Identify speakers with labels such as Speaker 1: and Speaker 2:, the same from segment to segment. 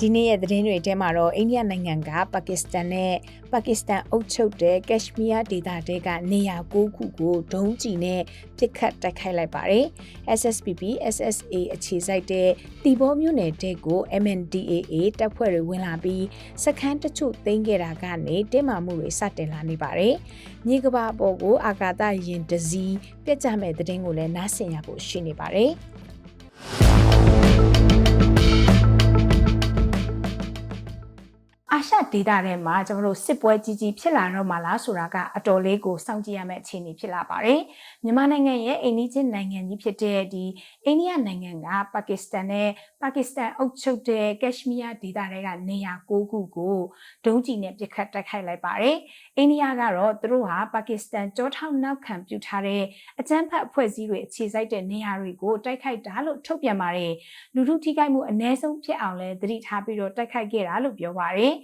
Speaker 1: ဒီနေ့ရဲ့သတင်းတွေထဲမှာတော့အိန္ဒိယနိုင်ငံကပါကစ္စတန်နဲ့ပါကစ္စတန်အုပ်ချုပ်တဲ့ကက်ရှ်မီးယားဒေသတဲကနေရာ၉ခုကိုဒုံးကျည်နဲ့ပစ်ခတ်တိုက်ခိုက်လိုက်ပါတယ်။ SSPP SSA အခြေစိုက်တဲ့တီဘောမြို့နယ်တဲကို MNDAA တပ်ဖွဲ့တွေဝင်လာပြီးစခန်းတချို့သိမ်းခဲ့တာကနေတင်းမာမှုတွေစတင်လာနေပါတယ်။မြေကဘာပေါ်ကိုအာကာသယာဉ်တစည်းပြတ်ကျမဲ့သတင်းကိုလည်းနားဆင်ရဖို့ရှိနေပါတယ်။ အာရှဒေသထဲမှာကျွန်တော်တို့စစ်ပွဲကြီးကြီးဖြစ်လာတော့မှလားဆိုတာကအတော်လေးကိုစောင့်ကြည့်ရမယ့်အခြေအနေဖြစ်လာပါတယ်။မြန်မာနိုင်ငံရဲ့အိန္ဒိချင်းနိုင်ငံကြီးဖြစ်တဲ့ဒီအိန္ဒိယနိုင်ငံကပါကစ္စတန်နဲ့ပါကစ္စတန်အုပ်ချုပ်တဲ့ကက်ရှ်မီးယားဒေသတွေကနေရာ၉ခုကိုဒုံးကျည်နဲ့ပစ်ခတ်တိုက်ခိုက်လိုက်ပါတယ်။အိန္ဒိယကတော့သူတို့ဟာပါကစ္စတန်ကြောထောက်နောက်ခံပြုထားတဲ့အကြမ်းဖက်အဖွဲ့အစည်းတွေအခြေစိုက်တဲ့နေရာတွေကိုတိုက်ခိုက်တာလို့ထုတ်ပြန်ပါတယ်။လူထုထိခိုက်မှုအ ਨੇ ဆုံးဖြစ်အောင်လဲသတိထားပြီးတော့တိုက်ခိုက်ခဲ့တာလို့ပြောပါတယ်။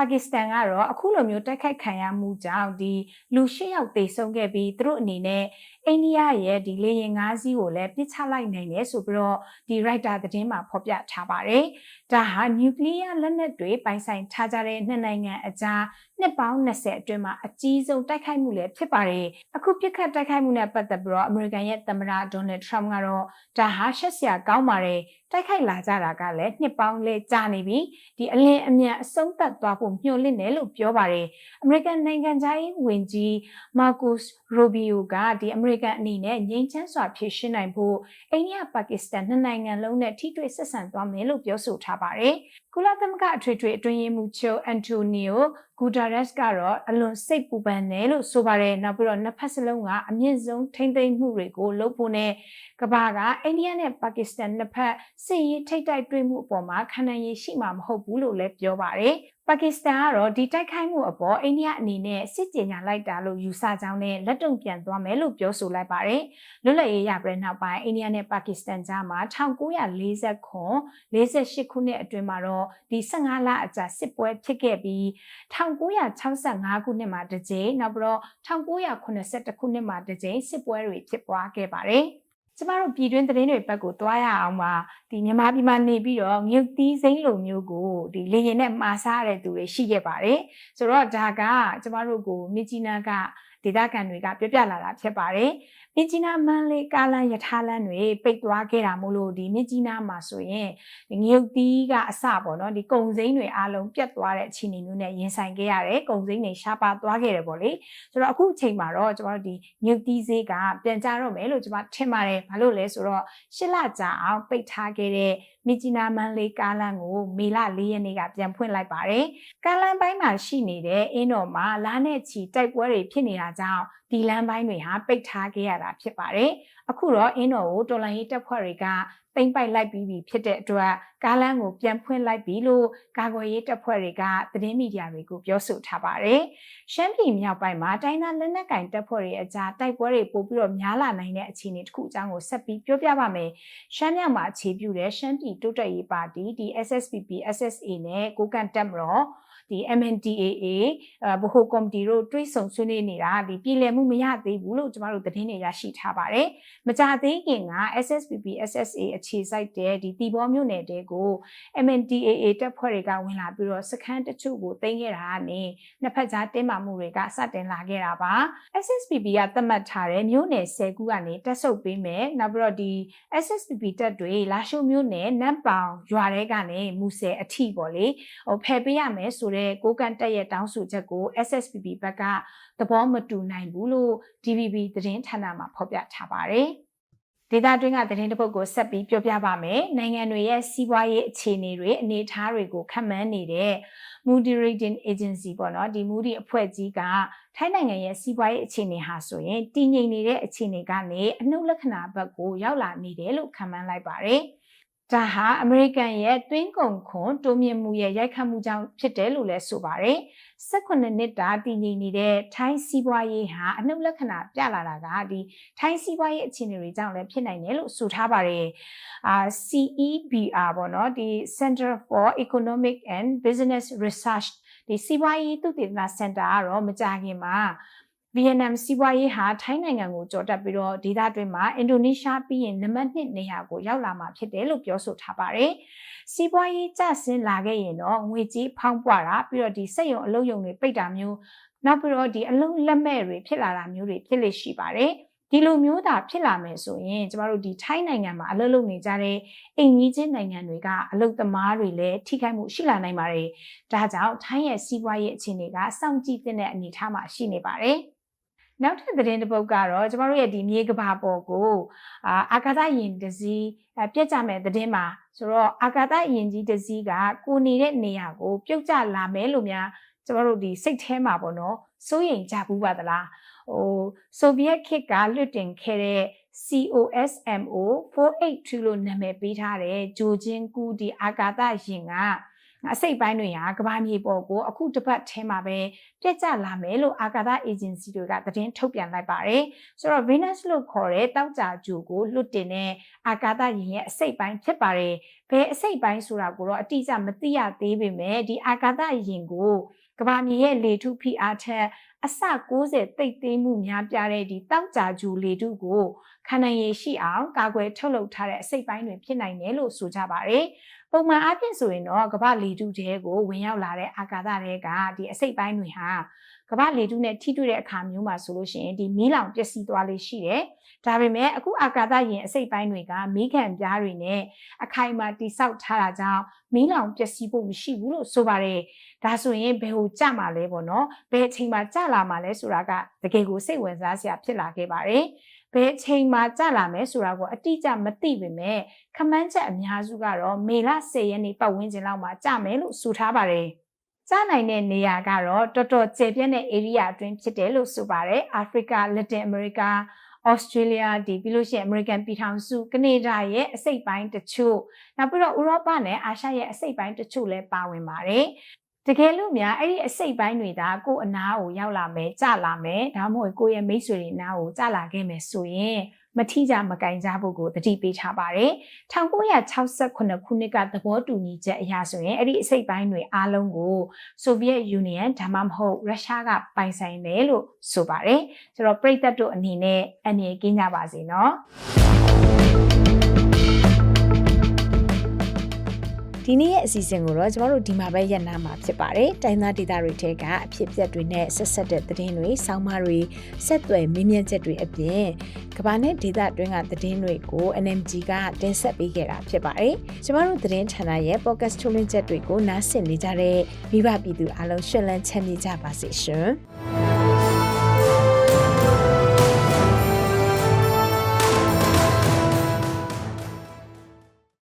Speaker 1: ပါကစ္စတန်ကတော့အခုလိုမျိုးတိုက်ခိုက်ခံရမှုကြောင့်ဒီလူ၈ယောက်သေဆုံးခဲ့ပြီးသူတို့အနေနဲ့အိန္ဒိယရဲ့ဒီလေယာဉ်၅စီးကိုလည်းပြစ်ချလိုက်နိုင်တယ်ဆိုပြီးတော့ဒီ writer သတင်းမှာဖော်ပြထားပါတယ်။ဒါဟာနျူကလ িয়ার လက်နက်တွေပိုင်ဆိုင်ထားကြတဲ့နှစ်နိုင်ငံအကြားနှစ်ပေါင်း20အတွင်းမှာအကြီးဆုံးတိုက်ခိုက်မှုလည်းဖြစ်ပါတယ်။အခုပြစ်ခတ်တိုက်ခိုက်မှုနဲ့ပတ်သက်ပြီးတော့အမေရိကန်ရဲ့သမ္မတဒေါ်နယ်ထရမ့်ကတော့ဒါဟာရှက်စရာကောင်းပါတယ်။တိုက်ခိုက်လာကြတာကလည်းနှစ်ပေါင်းလေးကြာနေပြီ။ဒီအလင်းအမြန်အဆုံးသတ်သွားဖို့မျှော်လင့်တယ်လို့ပြောပါတယ်။အမေရိကန်နိုင်ငံသားရေးဝန်ကြီးမာကုစ်ရိုဘီယိုကဒီအမေရိကန်အနေနဲ့ငြိမ်းချမ်းစွာဖြေရှင်းနိုင်ဖို့အိန္ဒိယပါကစ္စတန်နှစ်နိုင်ငံလုံးနဲ့ထိတွေ့ဆက်ဆံသွားမယ်လို့ပြောဆိုထားပါတယ်။ကုလသမဂ္ဂအထွေထွေအတွင်းရေးမှူးချုပ်အန်တိုနီယို ဂူတာရက်စ်ကတော့အလွန်စိတ်ပူပန်တယ်လို့ဆိုပါတယ်။နောက်ပြီးတော့နှစ်ဖက်စလုံးကအမြင့်ဆုံးထိမ့်သိမ်းမှုတွေကိုလုပ်ဖို့နဲ့ကမ္ဘာကအိန္ဒိယနဲ့ပါကစ္စတန်နှစ်ဖက်စစ်ရေးထိပ်တိုက်တွေ့မှုအပေါ်မှာခံနိုင်ရရှိမှာမဟုတ်ဘူးလို့လည်းပြောပါတယ်။ပါကစ္စတန်ကတော့ဒီတိုက်ခိုက်မှုအပေါ်အိန္ဒိယအနေနဲ့စစ်ကြေညာလိုက်တာလို့ယူဆကြောင်းနဲ့လက်တုံ့ပြန်သွားမယ်လို့ပြောဆိုလိုက်ပါတယ်။လွတ်လပ်ရေးရပြီးနောက်ပိုင်းအိန္ဒိယနဲ့ပါကစ္စတန်ကြားမှာ1940ခု48ခုနှစ်အတွင်းမှာတော့ဒီ15လအကြာစစ်ပွဲဖြစ်ခဲ့ပြီး1965ခုနှစ်မှာတစ်ကြိမ်နောက်ပြီးတော့1982ခုနှစ်မှာတစ်ကြိမ်စစ်ပွဲတွေဖြစ်ပွားခဲ့ပါတယ်။ကျမတို့ပြည်တွင်းသတင်းတွေဘက်ကိုသွားရအောင်ပါဒီမြန်မာပြည်မှာနေပြီးတော့မြုပ်သီးစိမ့်လိုမျိုးကိုဒီလေရင်နဲ့မှာစားရတဲ့သူတွေရှိခဲ့ပါတယ်ဆိုတော့ဒါကကျမတို့ကိုမြကြီးနားက ဒေသခံတွေကပြောပြလာတာဖြစ်ပါတယ်။မြကြီးနားမန်းလေးကားလမ်းရထားလမ်းတွေပိတ်သွားခဲ့တာမို့လို့ဒီမြကြီးနားမှာဆိုရင်ငရုတ်သီးကအစပေါ့နော်ဒီကုံစိမ်းတွေအားလုံးပြတ်သွားတဲ့အခြေအနေမျိုးနဲ့ရင်ဆိုင်ခဲ့ရတယ်။ကုံစိမ်းတွေရှားပါသွားခဲ့တယ်ပေါ့လေ။ဆိုတော့အခုအချိန်မှာတော့ကျွန်တော်တို့ဒီငရုတ်သီးဈေးကပြန်ကြတော့မယ်လို့ကျွန်မထင်ပါတယ်။ဘာလို့လဲဆိုတော့ရှစ်လကြာအောင်ပိတ်ထားခဲ့တဲ့မြကြီးနားမန်းလေးကားလမ်းကိုမေလ၄ရက်နေ့ကပြန်ဖွင့်လိုက်ပါတယ်။ကားလမ်းပိုင်းမှာရှိနေတဲ့အင်းတော်မှာလားနဲ့ချီတိုက်ပွဲတွေဖြစ်နေတာကြောင့်ဒီလမ်းပိုင်းတွေဟာပိတ်ထားခဲ့ရတာဖြစ်ပါတယ်။အခုတော့အင်းတော်ကိုတော်လိုင်းရေးတပ်ဖွဲ့တွေကပိမ့်ပိုက်လိုက်ပြီးပြီဖြစ်တဲ့အတွက်ကားလမ်းကိုပြန်ဖွင့်လိုက်ပြီလို့ကာကွယ်ရေးတပ်ဖွဲ့တွေကသတင်းမီဒီယာတွေကိုပြောဆိုထားပါတယ်။ရှမ်းပြည်မြောက်ပိုင်းမှာတိုင်းသားလက်နက်ကင်တပ်ဖွဲ့တွေအကြားတိုက်ပွဲတွေပို့ပြီးတော့များလာနိုင်တဲ့အခြေအနေတစ်ခုအကြောင်းကိုဆက်ပြီးပြောပြပါမယ်။ရှမ်းမြောက်မှာအခြေပြုတဲ့ရှမ်းပြည်တိုးတက်ရေးပါတီဒီ SSPP SSA နဲ့ကိုကန်တက်မတော် ဒီ MNDAA ဘဟိုကော်မတီတို့တွိတ်ဆုံဆွေးနွေးနေတာဒီပြည်လည်မှုမရသေးဘူးလို့ကျမတို့သတင်းတွေရရှိထားပါတယ်။မကြသေးခင်က SSPP SSA အခြေစိုက်တဲ့ဒီတီဘောမြို့နယ်တဲကို MNDAA တပ်ဖွဲ့တွေကဝင်လာပြီးတော့စခန်းတချို့ကိုတင်ခဲ့တာကနေနှစ်ဖက်ကြားတင်းမာမှုတွေကစတင်လာခဲ့တာပါ။ SSPP ကသတ်မှတ်ထားတဲ့မြို့နယ်10ခုကနေတက်ဆုပ်ပေးမယ်။နောက်ပြီးတော့ဒီ SSPP တပ်တွေလာရှုံမြို့နယ်နမ်ပောင်ရွာတဲကနေမူဆယ်အထိပေါ့လေ။ဟိုဖယ်ပေးရမယ်ဆိုတဲ့ကိုကန်တက်ရဲ့တောင်းဆိုချက်ကို SSPP ဘက်ကသဘောမတူနိုင်ဘူးလို့ DVB သတင်းဌာနမှာဖော်ပြထားပါတယ်။ဒေတာတွင်းကသတင်းတစ်ပုဒ်ကိုဆက်ပြီးပြောပြပါမယ်။နိုင်ငံတွေရဲ့စီးပွားရေးအခြေအနေတွေအနေအထားတွေကိုခန့်မှန်းနေတဲ့ Moody Rating Agency ပေါ့နော်ဒီ Moody အဖွဲ့ကြီးကထိုင်းနိုင်ငံရဲ့စီးပွားရေးအခြေအနေဟာဆိုရင်တည်ငြိမ်နေတဲ့အခြေအနေကနေအနှုတ်လက္ခဏာဘက်ကိုရောက်လာနေတယ်လို့ခန့်မှန်းလိုက်ပါတယ်။ ဒါဟာအမေရိကန်ရဲ့တွင်းကုန်ခွန်တိုးမြင့်မှုရဲ့ရိုက်ခတ်မှုကြောင့်ဖြစ်တယ်လို့လည်းဆိုပါတယ်။18နှစ်တာတည်ငြိမ်နေတဲ့ထိုင်းစီးပွားရေးဟာအနှုတ်လက္ခဏာပြလာတာကဒီထိုင်းစီးပွားရေးအခြေအနေတွေကြောင့်လည်းဖြစ်နိုင်တယ်လို့ဆိုထားပါတယ်။အာ CEBR ပေါ့နော်ဒီ Center for Economic and Business Research ဒီစီးပွားရေးသုတေသနစင်တာကတော့မကြာခင်မှာ ဗီယက်နမ်စီးပွားရေးဟာထိုင်းနိုင်ငံကိုကြော်တက်ပြီးတော့ဒေသတွင်းမှာအင်ဒိုနီးရှားပြီးရင်နံပါတ်1နေရာကိုရောက်လာမှာဖြစ်တယ်လို့ပြောဆိုထားပါတယ်။စီးပွားရေးကျဆင်းလာခဲ့ရင်တော့ငွေကြေးဖောင်းပွားတာပြီးတော့ဒီစက်ရုံအလုပ်ရုံတွေပိတ်တာမျိုးနောက်ပြီးတော့ဒီအလုံးလက်မဲ့တွေဖြစ်လာတာမျိုးတွေဖြစ်လေရှိပါတယ်။ဒီလိုမျိုးသာဖြစ်လာမယ်ဆိုရင်ကျမတို့ဒီထိုင်းနိုင်ငံမှာအလုပ်လုပ်နေကြတဲ့အိမ်ကြီးချင်းနိုင်ငံတွေကအလုပ်သမားတွေလည်းထိခိုက်မှုရှိလာနိုင်ပါတယ်။ဒါကြောင့်ထိုင်းရဲ့စီးပွားရေးအခြေအနေကစောင့်ကြည့်တဲ့အနေအထားမှာရှိနေပါတယ်။ နောက်ထပ်သတင်းတစ်ပုဒ်ကတော့ကျမတို့ရဲ့ဒီမြေကဘာပေါ်ကိုအာအာကာသယင်တစည်းပြက်ကြမဲ့သတင်းမှာဆိုတော့အာကာသယင်ကြီးတစည်းကကိုနေတဲ့နေရာကို ပြုတ်ကျလာမယ်လို့များကျမတို့ဒီစိတ်ထဲမှာပေါ့နော်စိုးရိမ်ကြဘူးပါသလားဟိုဆိုဗီယက်ခေတ်ကလွတ်တင်ခဲ့တဲ့ COSMO 482လို့နာမည်ပေးထားတဲ့ဂျိုချင်းကူဒီအာကာသယင်က အစိတ်ပိုင်းတွေဟာကဘာမြေပေါ်ကိုအခုတစ်ပတ်ထဲမှာပဲပြက်ကျလာမယ်လို့အာကာသအေဂျင်စီတွေကသတင်းထုတ်ပြန်လိုက်ပါတယ်။ဆိုတော့ Venus လို့ခေါ်တဲ့တောက်ကြဂျူကိုလွတ်တင်တဲ့အာကာသယာဉ်ရဲ့အစိတ်ပိုင်းဖြစ်ပါတယ်။ဘယ်အစိတ်ပိုင်းဆိုတာကိုတော့အတိအကျမသိရသေးပေမဲ့ဒီအာကာသယာဉ်ကို ကဘာမြေရဲ့လေထုဖိအားထက်အစ60တိတ်သိမ်းမှုများပြားတဲ့ဒီတောက်ကြဂျူလေထုကိုခန္ဓာရည်ရှိအောင်ကာကွယ်ထုတ်လုပ်ထားတဲ့အစိတ်ပိုင်းတွေဖြစ်နိုင်တယ်လို့ဆိုကြပါတယ်။ပုံမှန်အားဖြင့်ဆိုရင်တော့ကမ္ဘာလေထုတဲကိုဝင်ရောက်လာတဲ့အာကာသတွေကဒီအစိတ်ပိုင်းတွေဟာ ကမ္ဘာလေထုနဲ့ထိတွေ့တဲ့အခါမျိုးမှာဆိုလို့ရှိရင်ဒီမီးလောင်ပျက်စီးသွားလေးရှိတယ်။ဒါပေမဲ့အခုအာကာသယာဉ်အစိတ်ပိုင်းတွေကမီးခံပြားတွေနဲ့အခိုင်အမာတိဆောက်ထားတာကြောင့်မီးလောင်ပျက်စီးဖို့မရှိဘူးလို့ဆိုပါတယ်။ဒါဆိုရင်ဘယ်ဟိုကြမှာလဲပေါ့နော်။ဘယ်အချိန်မှာကြလာမှာလဲဆိုတာကတကယ်ကိုစိတ်ဝင်စားစရာဖြစ်လာခဲ့ပါတယ်။ဘယ်အချိန်မှကြာလာမယ်ဆိုတာကိုအတိအကျမသိပေမဲ့ခမန်းချက်အများစုကတော့မေလ10ရက်နေ့ပတ်ဝန်းကျင်လောက်မှာကြာမယ်လို့ဆိုထားပါတယ်။ ကြာနိုင်တဲ့နေရာကတော့တော်တော်ကျယ်ပြန့်တဲ့ area အတွင်းဖြစ်တယ်လို့ဆိုပါတယ်။အာဖရိက၊လက်တင်အမေရိကဩစတြေးလျဒီပြီးလို့ရှိရင်အမေရိကန်ပြည်ထောင်စုကနေဒါရဲ့အစိတ်ပိုင်းတချို့နောက်ပြီးတော့ဥရောပနဲ့အာရှရဲ့အစိတ်ပိုင်းတချို့လည်းပါဝင်ပါတယ်တကယ်လို့များအဲ့ဒီအစိတ်ပိုင်းတွေဒါကိုအနာကိုရောက်လာမယ်ကြလာမယ်ဒါမှမဟုတ်ကိုယ့်ရဲ့မိတ်ဆွေတွေနားကိုကြလာခဲ့မယ်ဆိုရင် မထီကြမကင်ကြဖို့ကိုတတိပေးထားပါတယ်1968ခုနှစ်ကသဘောတူညီချက်အရဆိုရင်အဲ့ဒီအစိတ်ပိုင်းတွေအားလုံးကိုဆိုဗီယက်ယူနီယံဒါမှမဟုတ်ရုရှားကပိုင်ဆိုင်တယ်လို့ဆိုပါတယ်ဆိုတော့ပြည်သက်တို့အနေနဲ့အနေကင်းကြပါစေเဒီနေ့ရဲ့အစီအစဉ်ကိုတော့ကျမတို့ဒီမှာပဲရပ်နာမှာဖြစ်ပါတယ်။တိုင်းသားဒေသတွေထဲကအဖြစ်အပျက်တွေနဲ့ဆက်ဆက်တဲ့သတင်းတွေ၊ဆောင်းပါးတွေ၊ဆက်သွယ်မင်းမြတ်ချက်တွေအပြင်ကမ္ဘာနဲ့ဒေသတွင်းကသတင်းတွေကို NMG ကတင်ဆက်ပေးခဲ့တာဖြစ်ပါတယ်။ကျမတို့သတင်းဌာနရဲ့ podcast ထုတ်လွှင့်ချက်တွေကိုနားဆင်နေကြတဲ့မိဘပြည်သူအားလုံးရှင်လန်းချမ်းမြေ့ကြပါစေရှင်။